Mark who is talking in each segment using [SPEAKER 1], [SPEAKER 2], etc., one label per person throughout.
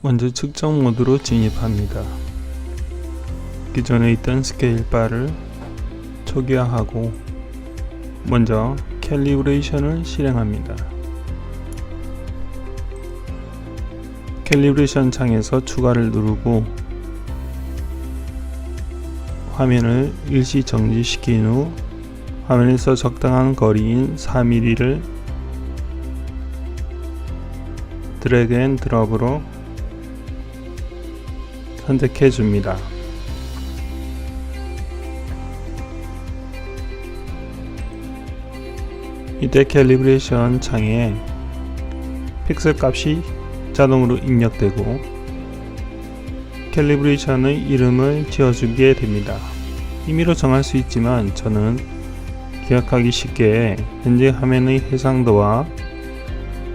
[SPEAKER 1] 먼저 측정 모드로 진입합니다. 기존에 있던 스케일 바를 초기화하고 먼저 캘리브레이션을 실행합니다. 캘리브레이션 창에서 추가를 누르고 화면을 일시 정지시킨 후 화면에서 적당한 거리인 4mm를 드래그 앤 드롭으로 선택해 줍니다. 이때 캘리브레이션 창에 픽셀 값이 자동으로 입력되고 캘리브레이션의 이름을 지어주게 됩니다. 임의로 정할 수 있지만 저는 기억하기 쉽게 현재 화면의 해상도와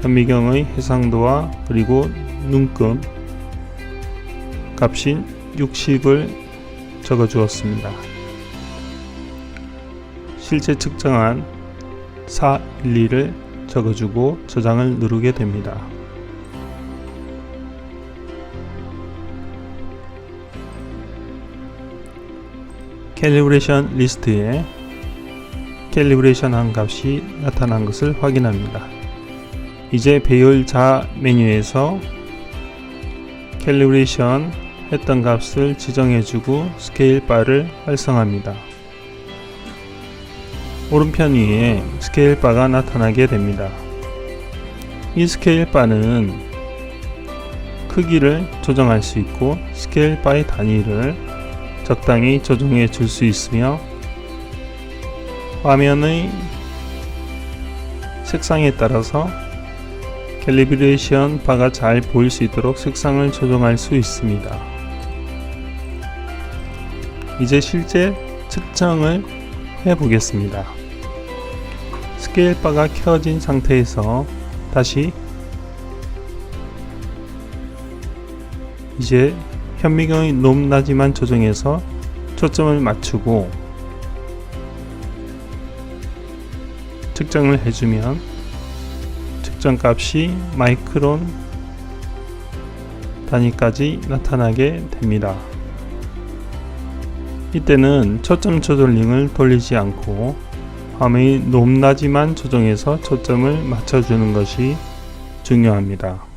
[SPEAKER 1] 현미경의 해상도와 그리고 눈금 값인 60을 적어 주었습니다. 실제 측정한 412를 적어주고 저장을 누르게 됩니다. 캘리브레이션 리스트에 캘리브레이션 한 값이 나타난 것을 확인합니다. 이제 배열 자 메뉴에서 캘리브레이션 했던 값을 지정해주고 스케일 바를 활성화합니다. 오른편 위에 스케일 바가 나타나게 됩니다. 이 스케일 바는 크기를 조정할 수 있고 스케일 바의 단위를 적당히 조정해 줄 수 있으며 화면의 색상에 따라서 캘리브레이션 바가 잘 보일 수 있도록 색상을 조정할 수 있습니다. 이제 실제 측정을 해 보겠습니다. 스케일 바가 켜진 상태에서 다시 이제 현미경의 높낮이만 조정해서 초점을 맞추고 측정을 해주면 측정 값이 마이크론 단위까지 나타나게 됩니다. 이때는 초점 조절링을 돌리지 않고 화면의 높낮이만 조정해서 초점을 맞춰주는 것이 중요합니다.